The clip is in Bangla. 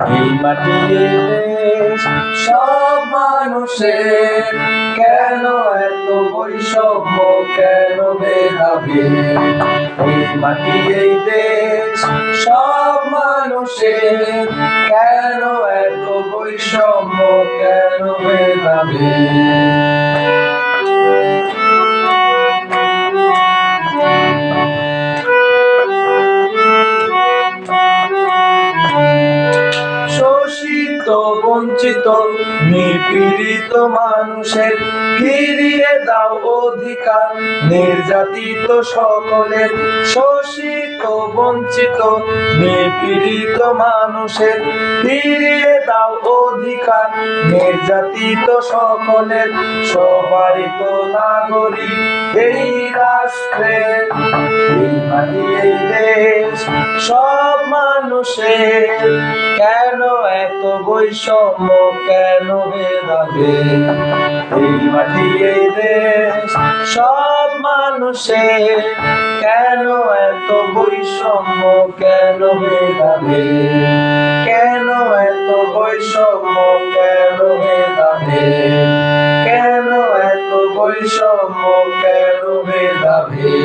এই মাটির দেশ, সব মানুষের। কেন এত বৈষম্য, কেন ভেদাভেদ? এই মাটির দেশ, সব মানুষের। কেন এত বৈষম্য, কেন ভেদাভেদ? বঞ্চিত, নিপীড়িত মানুষের ফিরিয়ে দাও অধিকার। নির্যাতিত সকলের শোষিত, বঞ্চিত, নিপীড়িত মানুষের ফিরিয়ে দাও অধিকার। নির্যাতিত সকলের সবাই তো নাগরিক এই রাষ্ট্রের এই দেশ, সব মানুষের এত বৈষম্য কেন বেদাবে এই মাটি, এই দেশ, সব মানুষে কেন এত বৈষম্য কেন বেদাবে কেন এত বৈষম্য কেন বেদাবে কেন এত বৈষম্য কেন বেদাবে